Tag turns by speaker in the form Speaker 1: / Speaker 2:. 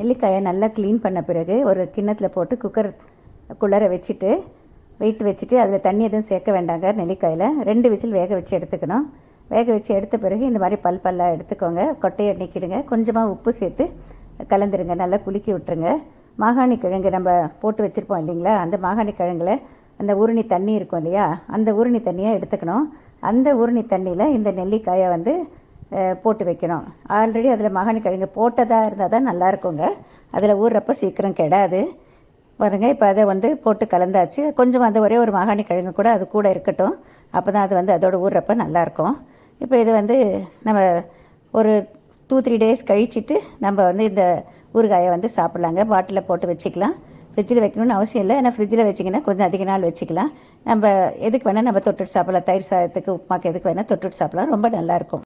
Speaker 1: நெல்லிக்காயை நல்லா க்ளீன் பண்ண பிறகு ஒரு கிண்ணத்தில் போட்டு குக்கர் குள்ளர வச்சுட்டு வெயிட் வச்சுட்டு அதில் தண்ணி எதுவும் சேர்க்க வேண்டாங்க நெல்லிக்காயில். ரெண்டு விசில் வேக வச்சு எடுத்துக்கணும். வேக வச்சு எடுத்த பிறகு இந்த மாதிரி பல் பல்லாக எடுத்துக்கோங்க. கொட்டையை நிற்கிடுங்க கொஞ்சமாக உப்பு சேர்த்து கலந்துருங்க. நல்லா குலுக்கி விட்டுருங்க. மாகாணி கிழங்கு நம்ம போட்டு வச்சுருப்போம் இல்லைங்களா? அந்த மாகாணி கிழங்குல அந்த ஊருணி தண்ணி இருக்கும் இல்லையா? அந்த ஊருணி தண்ணியை எடுத்துக்கணும். அந்த ஊருணி தண்ணியில் இந்த நெல்லிக்காயை வந்து போட்டு வைக்கணும். ஆல்ரெடி அதில் மாகாணி கிழங்கு போட்டதாக இருந்தால் தான் நல்லா இருக்குங்க அதில் ஊறுறப்ப சீக்கிரம் கெடாது. பாருங்க இப்போ அதை வந்து போட்டு கலந்தாச்சு. கொஞ்சம் அந்த ஒரே ஒரு மாகாணி கிழங்கு கூட அது கூட இருக்கட்டும். அப்போ தான் அது வந்து அதோட ஊறுறப்ப நல்லாயிருக்கும். இப்போ இது வந்து நம்ம ஒரு டூ த்ரீ டேஸ் கழிச்சிட்டு நம்ம வந்து இந்த ஊறுகாயை வந்து சாப்பிட்லாங்க. பாட்டிலில் போட்டு வச்சுக்கலாம். ஃப்ரிட்ஜில் வைக்கணும்னு அவசியம் இல்லை. ஏன்னா ஃப்ரிட்ஜில் வச்சிங்கன்னா கொஞ்சம் அதிக நாள் வச்சுக்கலாம். நம்ம எதுக்கு வேணால் நம்ம தொட்டுட்டு சாப்பிடலாம். தயிர் சாதத்துக்கு உப்புமாக்கு எதுக்கு வேணால் தொட்டுட்டு சாப்பிடலாம். ரொம்ப நல்லாயிருக்கும்.